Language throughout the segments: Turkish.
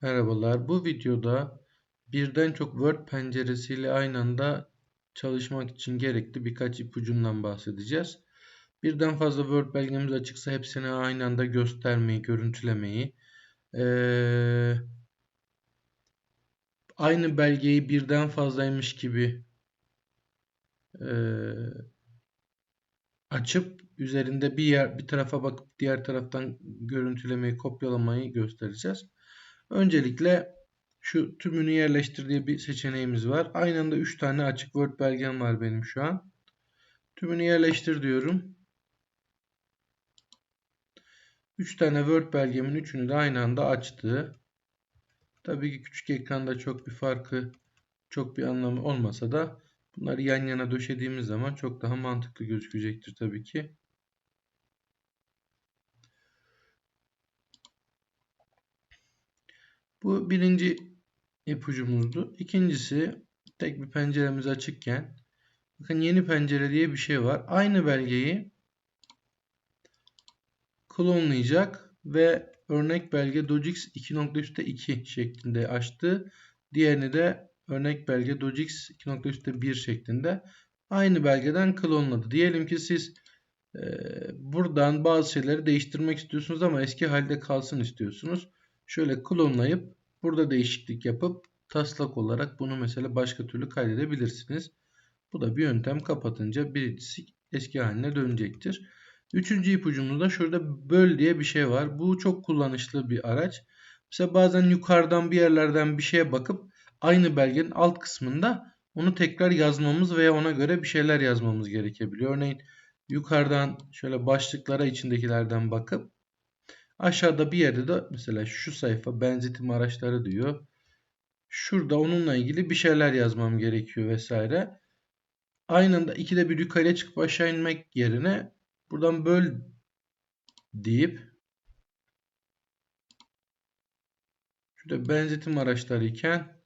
Merhabalar. Bu videoda birden çok Word penceresiyle aynı anda çalışmak için gerekli birkaç ipucundan bahsedeceğiz. Birden fazla Word belgemiz açıksa hepsini aynı anda göstermeyi, görüntülemeyi, ee, aynı belgeyi birden fazlaymış gibi ee, açıp üzerinde bir yer bir tarafa bakıp diğer taraftan görüntülemeyi, kopyalamayı göstereceğiz. Öncelikle şu tümünü yerleştir diye bir seçeneğimiz var. Aynı anda 3 tane açık Word belgem var benim şu an. Tümünü yerleştir diyorum. 3 tane Word belgemin üçünü de aynı anda açtı. Tabii ki küçük ekranda çok bir farkı, çok bir anlamı olmasa da bunları yan yana döşediğimiz zaman çok daha mantıklı gözükecektir tabii ki. Bu birinci ipucumuzdu. İkincisi tek bir penceremiz açıkken bakın yeni pencere diye bir şey var. Aynı belgeyi klonlayacak ve örnek belge dojix 2.2 şeklinde açtı. Diğerini de örnek belge dojix 2.1 şeklinde aynı belgeden klonladı. Diyelim ki siz e, buradan bazı şeyleri değiştirmek istiyorsunuz ama eski halde kalsın istiyorsunuz. Şöyle klonlayıp burada değişiklik yapıp taslak olarak bunu mesela başka türlü kaydedebilirsiniz. Bu da bir yöntem kapatınca birincisi eski haline dönecektir. Üçüncü ipucumuzda şurada böl diye bir şey var. Bu çok kullanışlı bir araç. Mesela bazen yukarıdan bir yerlerden bir şeye bakıp aynı belgenin alt kısmında onu tekrar yazmamız veya ona göre bir şeyler yazmamız gerekebiliyor. Örneğin yukarıdan şöyle başlıklara içindekilerden bakıp Aşağıda bir yerde de mesela şu sayfa benzetim araçları diyor. Şurada onunla ilgili bir şeyler yazmam gerekiyor vesaire. Aynı anda ikide bir yukarıya çıkıp aşağı inmek yerine buradan böl deyip şurada benzetim araçları iken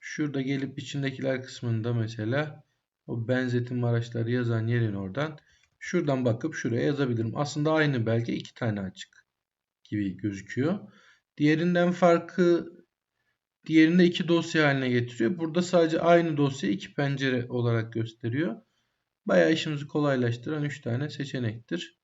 şurada gelip içindekiler kısmında mesela o benzetim araçları yazan yerin oradan şuradan bakıp şuraya yazabilirim. Aslında aynı belge iki tane açık gibi gözüküyor. Diğerinden farkı diğerinde iki dosya haline getiriyor. Burada sadece aynı dosya iki pencere olarak gösteriyor. Bayağı işimizi kolaylaştıran 3 tane seçenektir.